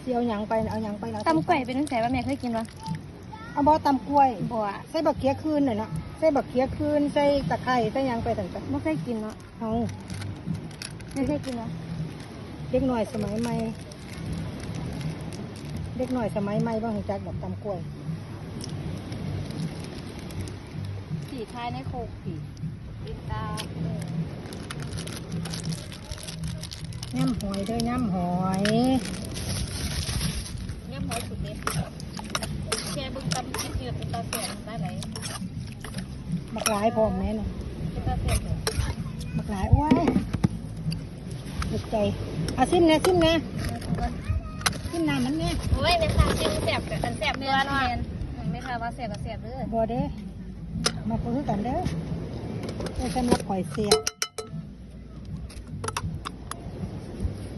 เสียวหยังไปเอาหยังไปแล้วตำกล้วยเป็นตั้งแต่ว่าแม่เคยกินปะเอาบ่ตำกล้วย บ่อะใส่บักเขียคืนน่ะเนาะใส่บักเขียคืนใส่ตะไคร้ใส่หยังไปต่างไม่เคยกินเนาะๆเอาไม่เคยกินเนาะเด็กหน่อยสมัยใหม่เด็กหน่อยสมัยใหม่บ่ฮู้จักดอกตำกล้วยสีทายในโคกสีติดตาย่ำหอยเด้อย่ำหอยย่ำหอยสุดเด็ดแค่บึ้งตำ คิดเยอะเป็นตาแสบได้ไหลบักหลายพร้อมแม่น่ะเป็นตาแสบเลยบักหลายโอ้ยดึกใจเอาซิมแน่ซิมแน่ซิมน้ำมันแน่โอ้ยแม่ค้าจิ้มแสบกับอันแสบเนื้อเนาะแม่ค้าว่าแสบกับแสบเด้อบ่เด้อมาพูดกันเด้อเอ้ยสำหรับข่อยเสียบ